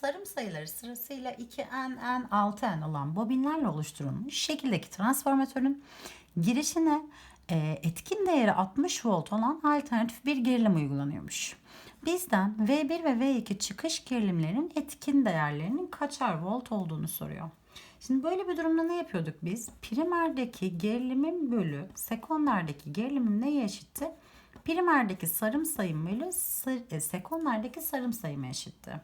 sarım sayıları sırasıyla 2N, N, 6N olan bobinlerle oluşturulmuş şekildeki transformatörün girişine e, etkin değeri 60 volt olan alternatif bir gerilim uygulanıyormuş. Bizden V1 ve V2 çıkış gerilimlerin etkin değerlerinin kaçar volt olduğunu soruyor. Şimdi böyle bir durumda ne yapıyorduk biz? Primerdeki gerilimin bölü sekonderdeki gerilimim neye eşitti? Primerdeki sarım sayım bölü e, sekonderdeki sarım sayıma eşitti.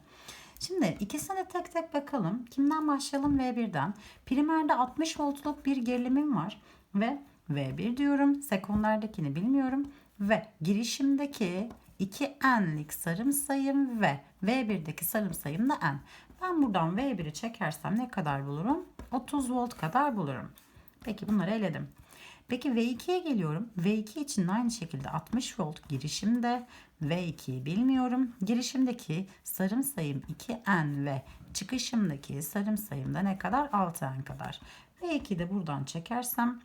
Şimdi ikisine tek tek bakalım. Kimden başlayalım? V1'den. Primerde 60 voltluk bir gerilimim var ve V1 diyorum. Sekonderdekini bilmiyorum ve girişimdeki 2N'lik sarım sayım ve V1'deki sarım sayım da N. Ben buradan V1'i çekersem ne kadar bulurum? 30 volt kadar bulurum. Peki bunları eledim. Peki V2'ye geliyorum. V2 için de aynı şekilde 60 volt girişimde. V2'yi bilmiyorum. Girişimdeki sarım sayım 2N ve çıkışımdaki sarım sayım da ne kadar? 6N kadar. V2'yi de buradan çekersem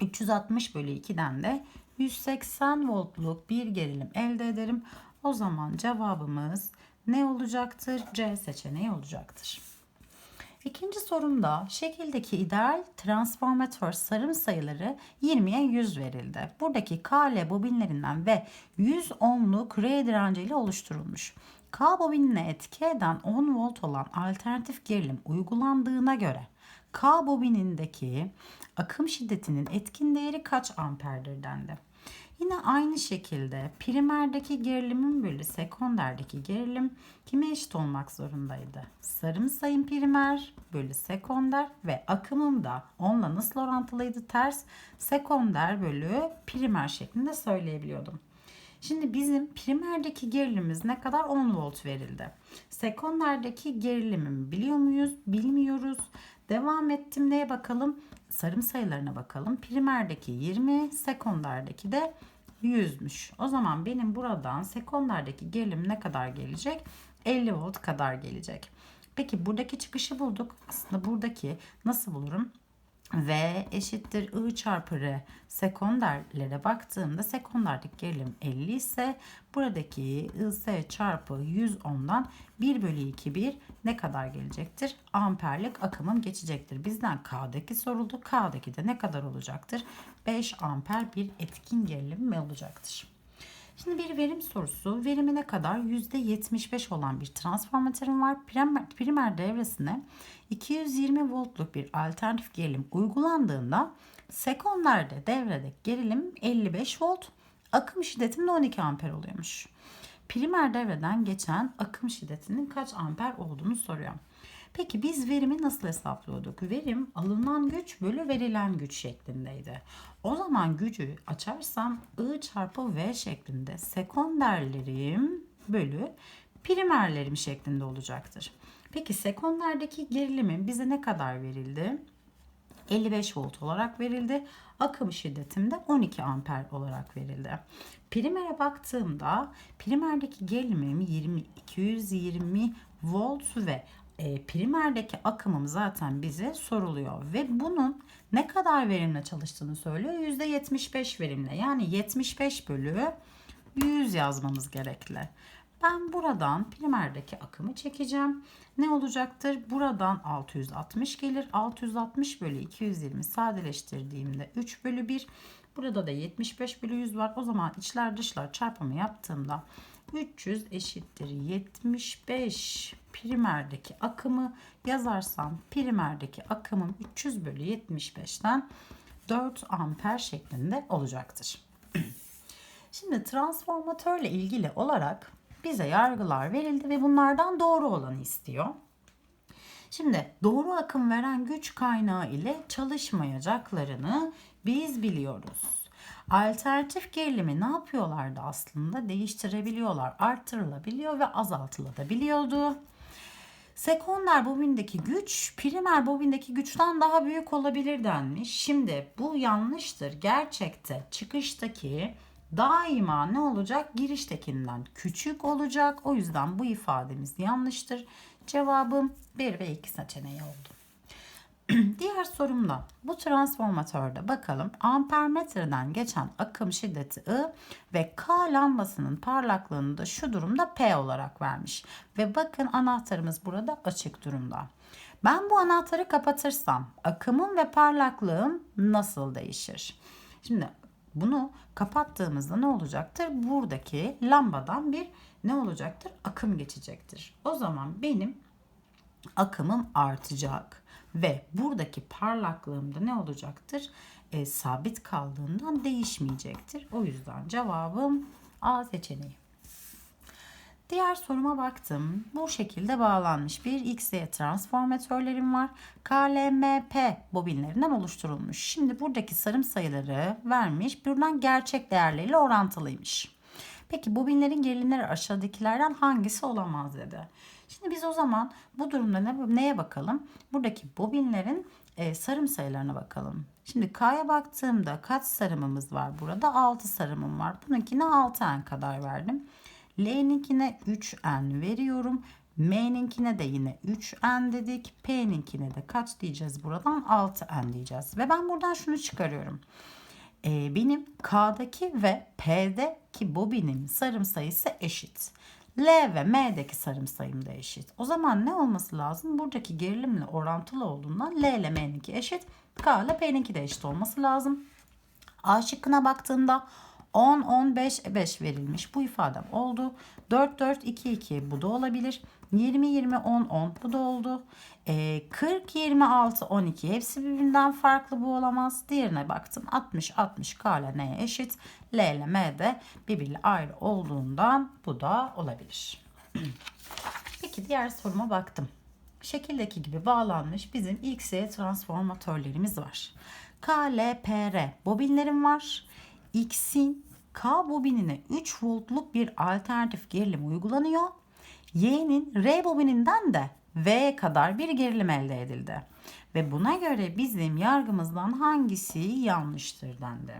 360 bölü 2'den de 180 voltluk bir gerilim elde ederim. O zaman cevabımız ne olacaktır? C seçeneği olacaktır. İkinci sorumda şekildeki ideal transformatör sarım sayıları 20'ye 100 verildi. Buradaki KL bobinlerinden ve 100 ohmluk R direnciyle oluşturulmuş. K bobinine etki eden 10 volt olan alternatif gerilim uygulandığına göre K bobinindeki akım şiddetinin etkin değeri kaç amperdir dendi. Yine aynı şekilde primerdeki gerilimin bölü sekonderdeki gerilim kime eşit olmak zorundaydı? Sarım sayım primer bölü sekonder ve akımım da onunla nasıl orantılıydı? Ters sekonder bölü primer şeklinde söyleyebiliyordum. Şimdi bizim primerdeki gerilimimiz ne kadar? 10 volt verildi. Sekonderdeki gerilimimi biliyor muyuz? Bilmiyoruz. Devam ettim neye bakalım? Sarım sayılarına bakalım. Primerdeki 20, sekonderdeki de 100'müş. O zaman benim buradan sekonderdeki gerilim ne kadar gelecek? 50 volt kadar gelecek. Peki buradaki çıkışı bulduk. Aslında buradaki nasıl bulurum? V eşittir I çarpı R sekonderlere baktığımda sekonderdeki gerilim 50 ise buradaki IS çarpı 100 ohm'dan 1 bölü 2 1 ne kadar gelecektir? Amperlik akımım geçecektir. Bizden K'daki soruldu. K'daki de ne kadar olacaktır? 5 amper bir etkin gerilim mi olacaktır? Şimdi bir verim sorusu. Verimi ne kadar? %75 olan bir transformatörüm var. Primer, primer devresine 220 voltluk bir alternatif gerilim uygulandığında sekonderde devredeki gerilim 55 volt. Akım şiddetim de 12 amper oluyormuş. Primer devreden geçen akım şiddetinin kaç amper olduğunu soruyor. Peki biz verimi nasıl hesaplıyorduk? Verim alınan güç bölü verilen güç şeklindeydi. O zaman gücü açarsam I çarpı V şeklinde sekonderlerim bölü primerlerim şeklinde olacaktır. Peki sekonderdeki gerilimim bize ne kadar verildi? 55 volt olarak verildi. Akım şiddetim de 12 amper olarak verildi. Primere baktığımda primerdeki gerilimim 20 220 volt ve e, primerdeki akımım zaten bize soruluyor ve bunun ne kadar verimle çalıştığını söylüyor. %75 verimle yani 75 bölü 100 yazmamız gerekli. Ben buradan primerdeki akımı çekeceğim. Ne olacaktır? Buradan 660 gelir. 660 bölü 220 sadeleştirdiğimde 3 bölü 1. Burada da 75 bölü 100 var. O zaman içler dışlar çarpımı yaptığımda 300 eşittir 75 primerdeki akımı yazarsam primerdeki akımım 300 bölü 75'ten 4 amper şeklinde olacaktır. Şimdi transformatörle ilgili olarak bize yargılar verildi ve bunlardan doğru olanı istiyor. Şimdi doğru akım veren güç kaynağı ile çalışmayacaklarını biz biliyoruz. Alternatif gerilimi ne yapıyorlardı aslında? Değiştirebiliyorlar, arttırılabiliyor ve azaltılabiliyordu. Sekonder bobindeki güç primer bobindeki güçten daha büyük olabilir denmiş. Şimdi bu yanlıştır. Gerçekte çıkıştaki daima ne olacak? Giriştekinden küçük olacak. O yüzden bu ifademiz yanlıştır. Cevabım 1 ve 2 seçeneği oldu. Diğer sorumda bu transformatörde bakalım ampermetreden geçen akım şiddeti I ve K lambasının parlaklığını da şu durumda P olarak vermiş. Ve bakın anahtarımız burada açık durumda. Ben bu anahtarı kapatırsam akımım ve parlaklığım nasıl değişir? Şimdi bunu kapattığımızda ne olacaktır? Buradaki lambadan bir ne olacaktır? Akım geçecektir. O zaman benim akımım artacak ve buradaki parlaklığım da ne olacaktır? E, sabit kaldığından değişmeyecektir. O yüzden cevabım A seçeneği. Diğer soruma baktım. Bu şekilde bağlanmış bir XY transformatörlerim var. KLMP bobinlerinden oluşturulmuş. Şimdi buradaki sarım sayıları vermiş. Buradan gerçek değerleriyle orantılıymış. Peki bobinlerin gerilimleri aşağıdakilerden hangisi olamaz dedi. Şimdi biz o zaman bu durumda ne, neye bakalım? Buradaki bobinlerin e, sarım sayılarına bakalım. Şimdi K'ya baktığımda kaç sarımımız var burada? 6 sarımım var. Bununkine 6N kadar verdim. L'ninkine 3N veriyorum. M'ninkine de yine 3N dedik. P'ninkine de kaç diyeceğiz buradan? 6N diyeceğiz. Ve ben buradan şunu çıkarıyorum. Ee, benim K'daki ve P'deki bobinim sarım sayısı eşit. L ve M'deki sarım sayım da eşit. O zaman ne olması lazım? Buradaki gerilimle orantılı olduğundan L ile M'ninki eşit. K ile P'ninki de eşit olması lazım. A şıkkına baktığımda 10, 15, 5 verilmiş. Bu ifadem oldu. 4, 4, 2, 2 bu da olabilir. 20, 20, 10, 10 bu da oldu. E, 40, 26, 12 hepsi birbirinden farklı bu olamaz. Diğerine baktım. 60, 60 K ile N'ye eşit. L ile M de birbiriyle ayrı olduğundan bu da olabilir. Peki diğer soruma baktım. Şekildeki gibi bağlanmış bizim XY transformatörlerimiz var. KLPR bobinlerim var. X'in K bobinine 3 voltluk bir alternatif gerilim uygulanıyor. Y'nin R bobininden de V'ye kadar bir gerilim elde edildi. Ve buna göre bizim yargımızdan hangisi yanlıştır dendi.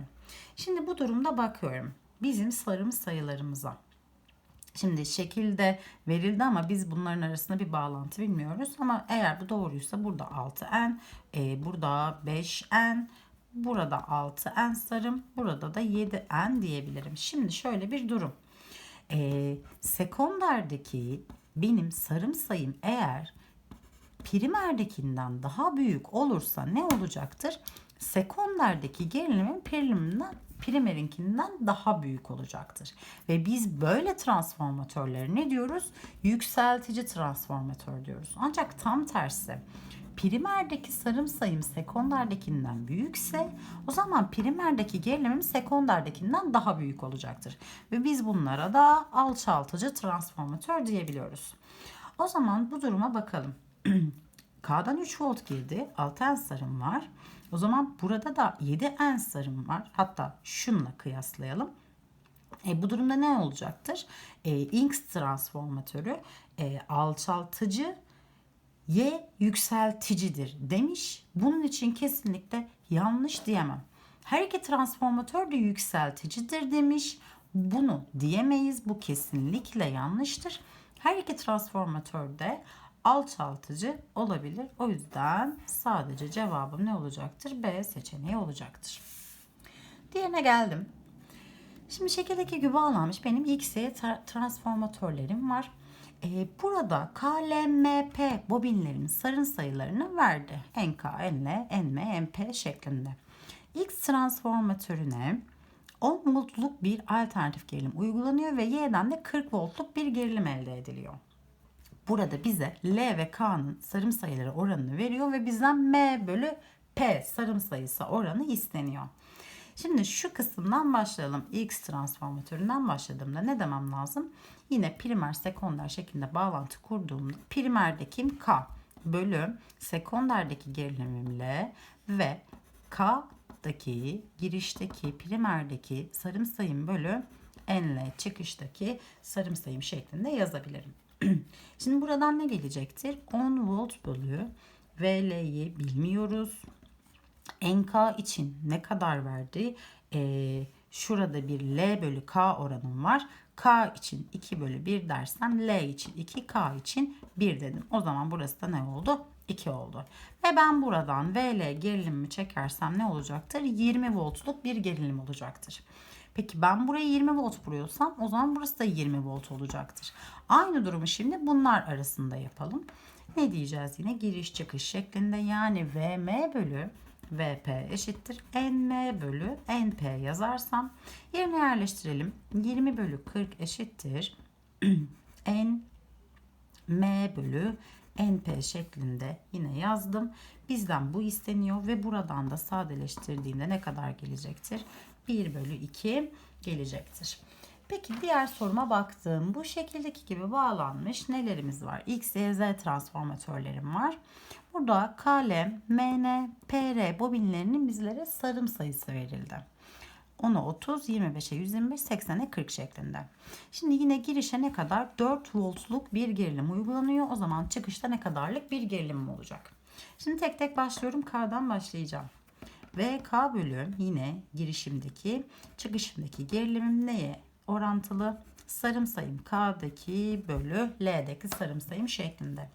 Şimdi bu durumda bakıyorum. Bizim sarım sayılarımıza. Şimdi şekilde verildi ama biz bunların arasında bir bağlantı bilmiyoruz. Ama eğer bu doğruysa burada 6n, e, burada 5n, burada 6n sarım, burada da 7n diyebilirim. Şimdi şöyle bir durum. E, sekonderdeki benim sarım sayım eğer primerdekinden daha büyük olursa ne olacaktır? Sekonderdeki gerilimin primerinden primerinkinden daha büyük olacaktır. Ve biz böyle transformatörleri ne diyoruz? Yükseltici transformatör diyoruz. Ancak tam tersi. Primerdeki sarım sayım sekonderdekinden büyükse o zaman primerdeki gerilimim sekonderdekinden daha büyük olacaktır. Ve biz bunlara da alçaltıcı transformatör diyebiliyoruz. O zaman bu duruma bakalım. K'dan 3 volt girdi. 6 en sarım var. O zaman burada da 7 en sarım var. Hatta şununla kıyaslayalım. E, bu durumda ne olacaktır? E, Inks transformatörü e, alçaltıcı Y yükselticidir demiş. Bunun için kesinlikle yanlış diyemem. Her iki transformatör de yükselticidir demiş. Bunu diyemeyiz. Bu kesinlikle yanlıştır. Her iki transformatör de alçaltıcı olabilir. O yüzden sadece cevabım ne olacaktır? B seçeneği olacaktır. Diğerine geldim. Şimdi şekildeki gibi bağlanmış benim XY transformatörlerim var. Ee, burada KLMP bobinlerin sarın sayılarını verdi. NK, NL, NM, MP şeklinde. X transformatörüne 10 voltluk bir alternatif gerilim uygulanıyor ve Y'den de 40 voltluk bir gerilim elde ediliyor. Burada bize L ve K'nın sarım sayıları oranını veriyor ve bizden M bölü P sarım sayısı oranı isteniyor. Şimdi şu kısımdan başlayalım. X transformatöründen başladığımda ne demem lazım? Yine primer sekonder şeklinde bağlantı kurduğumda primerdeki K bölü sekonderdeki gerilimim L ve K'daki girişteki primerdeki sarım sayım bölü N çıkıştaki sarım sayım şeklinde yazabilirim. Şimdi buradan ne gelecektir? 10 volt bölü VL'yi bilmiyoruz. NK için ne kadar verdi? Ee, şurada bir L bölü K oranım var. K için 2 bölü 1 dersem L için 2, K için 1 dedim. O zaman burası da ne oldu? 2 oldu. Ve ben buradan VL gerilimimi çekersem ne olacaktır? 20 voltluk bir gerilim olacaktır. Peki ben buraya 20 volt vuruyorsam o zaman burası da 20 volt olacaktır. Aynı durumu şimdi bunlar arasında yapalım. Ne diyeceğiz yine? Giriş çıkış şeklinde yani VM bölü VP eşittir. NM bölü NP yazarsam yerine yerleştirelim. 20 bölü 40 eşittir. N M bölü NP şeklinde yine yazdım. Bizden bu isteniyor ve buradan da sadeleştirdiğinde ne kadar gelecektir? 1 bölü 2 gelecektir. Peki diğer soruma baktım. Bu şekildeki gibi bağlanmış nelerimiz var? X, Y, Z transformatörlerim var. Burada KL, MN, PR bobinlerinin bizlere sarım sayısı verildi. 10'a 30, 25'e 125, 80'e 40 şeklinde. Şimdi yine girişe ne kadar? 4 voltluk bir gerilim uygulanıyor. O zaman çıkışta ne kadarlık bir gerilim olacak? Şimdi tek tek başlıyorum. K'dan başlayacağım. Ve K bölü yine girişimdeki çıkışımdaki gerilimim neye orantılı? Sarım sayım K'daki bölü L'deki sarım sayım şeklinde.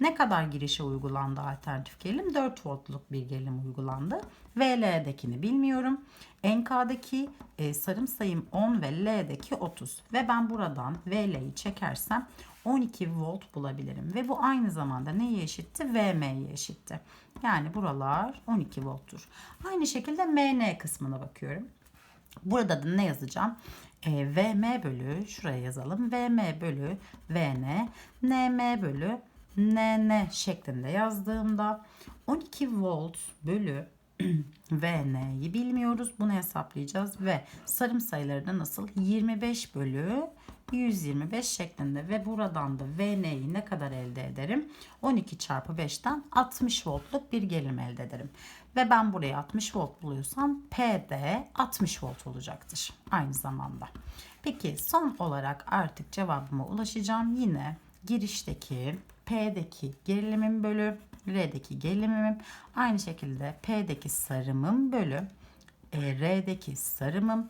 Ne kadar girişe uygulandı alternatif gerilim? 4 voltluk bir gerilim uygulandı. Ve L'dekini bilmiyorum. NK'daki e, sarım sayım 10 ve L'deki 30. Ve ben buradan VL'yi çekersem 12 volt bulabilirim. Ve bu aynı zamanda neye eşitti? VM'ye eşitti. Yani buralar 12 volttur. Aynı şekilde MN kısmına bakıyorum. Burada da ne yazacağım? E, VM bölü şuraya yazalım. VM bölü VN NM bölü NN şeklinde yazdığımda 12 volt bölü VN'yi bilmiyoruz. Bunu hesaplayacağız ve sarım sayıları da nasıl? 25 bölü 125 şeklinde ve buradan da VN'yi ne kadar elde ederim? 12 çarpı 5'ten 60 voltluk bir gerilim elde ederim. Ve ben buraya 60 volt buluyorsam P'de 60 volt olacaktır aynı zamanda. Peki son olarak artık cevabıma ulaşacağım. Yine girişteki P'deki gerilimim bölü R'deki gerilimim aynı şekilde P'deki sarımım bölü e, R'deki sarımım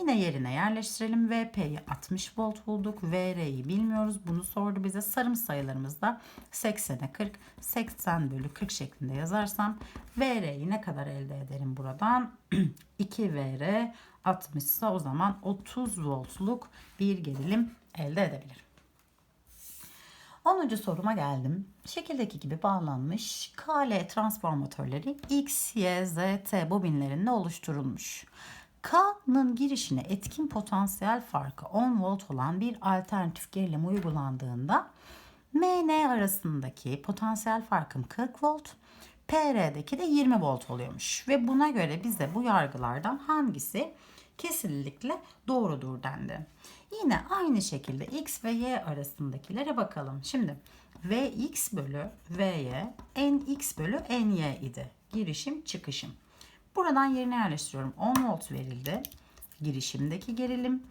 Yine yerine yerleştirelim. VP'yi 60 volt bulduk. VR'yi bilmiyoruz. Bunu sordu bize. Sarım sayılarımızda 80'e 40, 80 bölü 40 şeklinde yazarsam VR'yi ne kadar elde ederim buradan? 2 VR 60 ise o zaman 30 voltluk bir gerilim elde edebilirim. 10. soruma geldim. Şekildeki gibi bağlanmış KL transformatörleri X, Y, Z, T bobinlerinde oluşturulmuş. K'nın girişine etkin potansiyel farkı 10 volt olan bir alternatif gerilim uygulandığında MN arasındaki potansiyel farkım 40 volt, PR'deki de 20 volt oluyormuş. Ve buna göre bize bu yargılardan hangisi kesinlikle doğrudur dendi. Yine aynı şekilde X ve Y arasındakilere bakalım. Şimdi Vx bölü Vy Nx bölü Ny idi. Girişim çıkışım. Buradan yerine yerleştiriyorum. 10 volt verildi. Girişimdeki gerilim.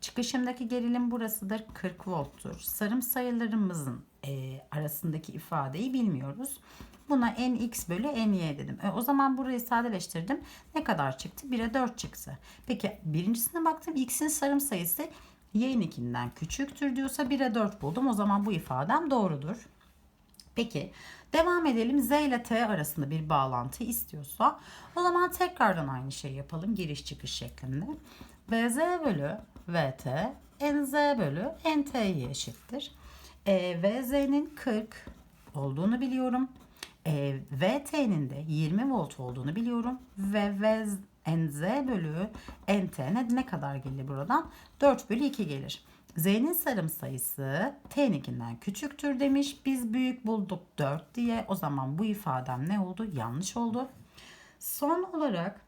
Çıkışımdaki gerilim burasıdır. 40 volttur. Sarım sayılarımızın e, arasındaki ifadeyi bilmiyoruz. Buna nx bölü ny dedim. E, o zaman burayı sadeleştirdim. Ne kadar çıktı? 1'e 4 çıktı. Peki birincisine baktım. x'in sarım sayısı y'ninkinden küçüktür diyorsa 1'e 4 buldum. O zaman bu ifadem doğrudur. Peki devam edelim. Z ile T arasında bir bağlantı istiyorsa o zaman tekrardan aynı şeyi yapalım. Giriş çıkış şeklinde. VZ bölü VT NZ bölü NT'ye eşittir. E, VZ'nin 40 olduğunu biliyorum. E, VT'nin de 20 volt olduğunu biliyorum. Ve VZ, NZ bölü NT ne, ne kadar gelir buradan? 4 bölü 2 gelir. Z'nin sarım sayısı T'ninkinden küçüktür demiş. Biz büyük bulduk 4 diye. O zaman bu ifadem ne oldu? Yanlış oldu. Son olarak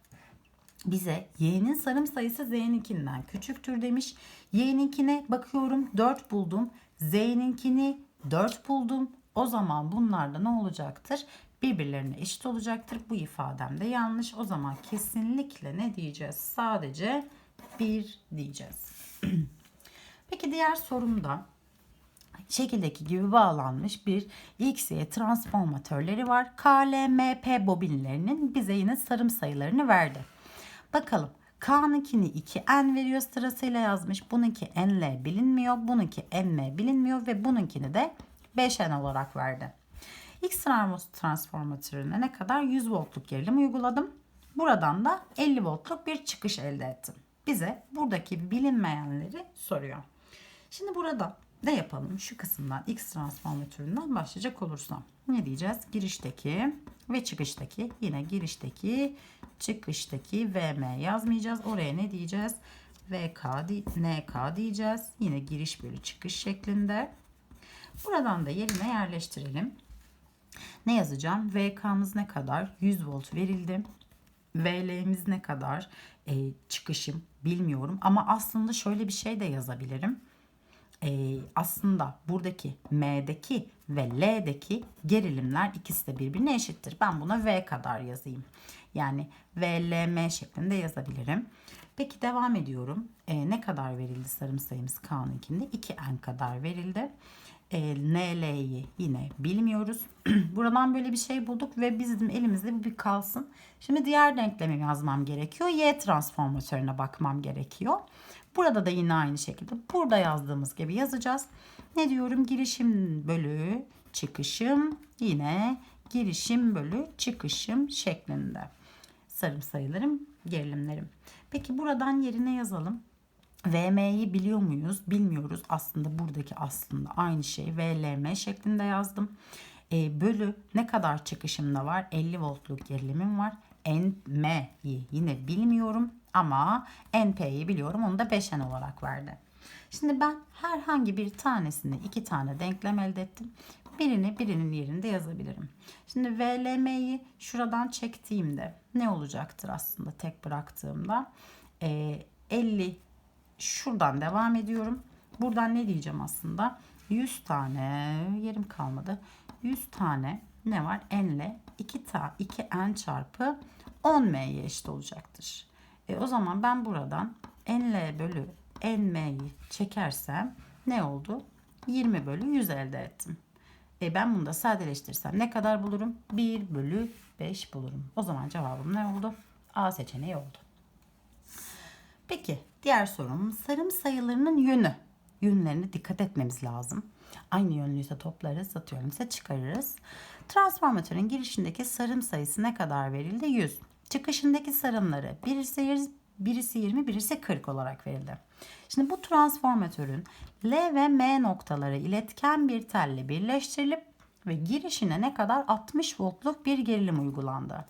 bize y'nin sarım sayısı z'ninkinden küçüktür demiş. Y'ninkine bakıyorum 4 buldum. Z'ninkini 4 buldum. O zaman bunlar da ne olacaktır? Birbirlerine eşit olacaktır. Bu ifadem de yanlış. O zaman kesinlikle ne diyeceğiz? Sadece 1 diyeceğiz. Peki diğer sorumda şekildeki gibi bağlanmış bir XY transformatörleri var. KLMP bobinlerinin bize yine sarım sayılarını verdi. Bakalım K'nınkini 2N veriyor sırasıyla yazmış. Bununki NL bilinmiyor. Bununki NM bilinmiyor ve bununkini de 5N olarak verdi. X transformatörüne ne kadar 100 voltluk gerilim uyguladım. Buradan da 50 voltluk bir çıkış elde ettim. Bize buradaki bilinmeyenleri soruyor. Şimdi burada ne yapalım? Şu kısımdan X transformatöründen başlayacak olursam. Ne diyeceğiz? Girişteki ve çıkıştaki yine girişteki çıkıştaki VM yazmayacağız. Oraya ne diyeceğiz? VK, NK diyeceğiz. Yine giriş bölü çıkış şeklinde. Buradan da yerine yerleştirelim. Ne yazacağım? VK'mız ne kadar? 100 volt verildi. VL'miz ne kadar? E, çıkışım bilmiyorum. Ama aslında şöyle bir şey de yazabilirim. E, aslında buradaki M'deki ve L'deki gerilimler ikisi de birbirine eşittir. Ben buna V kadar yazayım. Yani VLM şeklinde yazabilirim. Peki devam ediyorum. E, ne kadar verildi sarım sayımız K'nınkinde? 2N kadar verildi. E, NL'yi yine bilmiyoruz. Buradan böyle bir şey bulduk ve bizim elimizde bir kalsın. Şimdi diğer denklemi yazmam gerekiyor. Y transformatörüne bakmam gerekiyor. Burada da yine aynı şekilde burada yazdığımız gibi yazacağız. Ne diyorum? Girişim bölü çıkışım yine girişim bölü çıkışım şeklinde. Sarım sayılarım, gerilimlerim. Peki buradan yerine yazalım. VM'yi biliyor muyuz? Bilmiyoruz. Aslında buradaki aslında aynı şey VLM şeklinde yazdım. E, bölü ne kadar çıkışımda var? 50 voltluk gerilimim var. NM'yi yine bilmiyorum ama NP'yi biliyorum. Onu da 5N olarak verdi. Şimdi ben herhangi bir tanesinde iki tane denklem elde ettim. Birini birinin yerinde yazabilirim. Şimdi VLM'yi şuradan çektiğimde ne olacaktır aslında tek bıraktığımda? E, 50 şuradan devam ediyorum. Buradan ne diyeceğim aslında? 100 tane yerim kalmadı. 100 tane ne var? N ile 2 ta 2 n çarpı 10 m'ye eşit olacaktır. E, o zaman ben buradan n l bölü n m'yi çekersem ne oldu? 20 bölü 100 elde ettim. E ben bunu da sadeleştirsem ne kadar bulurum? 1 bölü 5 bulurum. O zaman cevabım ne oldu? A seçeneği oldu. Peki diğer sorum sarım sayılarının yönü. Yönlerine dikkat etmemiz lazım. Aynı yönlüyse toplarız, atıyorum ise çıkarırız. Transformatörün girişindeki sarım sayısı ne kadar verildi? 100. Çıkışındaki sarımları birisi 100, birisi 20, birisi 40 olarak verildi. Şimdi bu transformatörün L ve M noktaları iletken bir telle birleştirilip ve girişine ne kadar 60 voltluk bir gerilim uygulandı.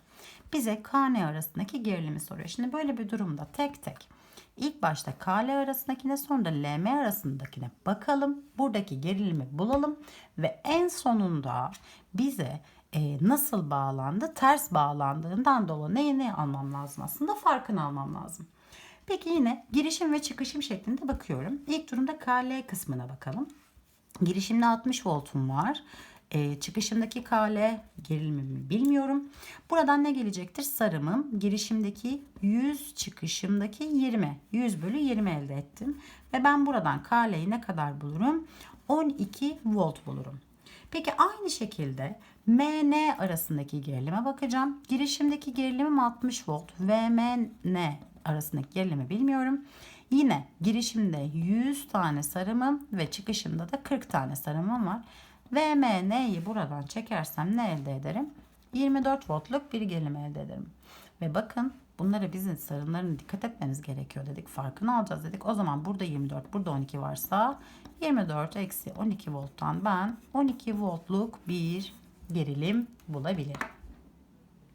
Bize KN arasındaki gerilimi soruyor. Şimdi böyle bir durumda tek tek İlk başta KL arasındakine sonra da LM arasındakine bakalım. Buradaki gerilimi bulalım ve en sonunda bize e, nasıl bağlandı, ters bağlandığından dolayı neye ne almam lazım aslında farkını almam lazım. Peki yine girişim ve çıkışım şeklinde bakıyorum. İlk durumda KL kısmına bakalım. Girişimde 60 voltum var. E, çıkışındaki KL gerilimimi bilmiyorum. Buradan ne gelecektir? Sarımım girişimdeki 100 çıkışımdaki 20. 100 bölü 20 elde ettim. Ve ben buradan KL'yi ne kadar bulurum? 12 volt bulurum. Peki aynı şekilde MN arasındaki gerilime bakacağım. Girişimdeki gerilimim 60 volt. VMN arasındaki gerilimi bilmiyorum. Yine girişimde 100 tane sarımım ve çıkışımda da 40 tane sarımım var. VMN'yi buradan çekersem ne elde ederim? 24 voltluk bir gerilim elde ederim. Ve bakın bunlara bizim sarımlarına dikkat etmemiz gerekiyor dedik. Farkını alacağız dedik. O zaman burada 24, burada 12 varsa 24 eksi 12 volttan ben 12 voltluk bir gerilim bulabilirim.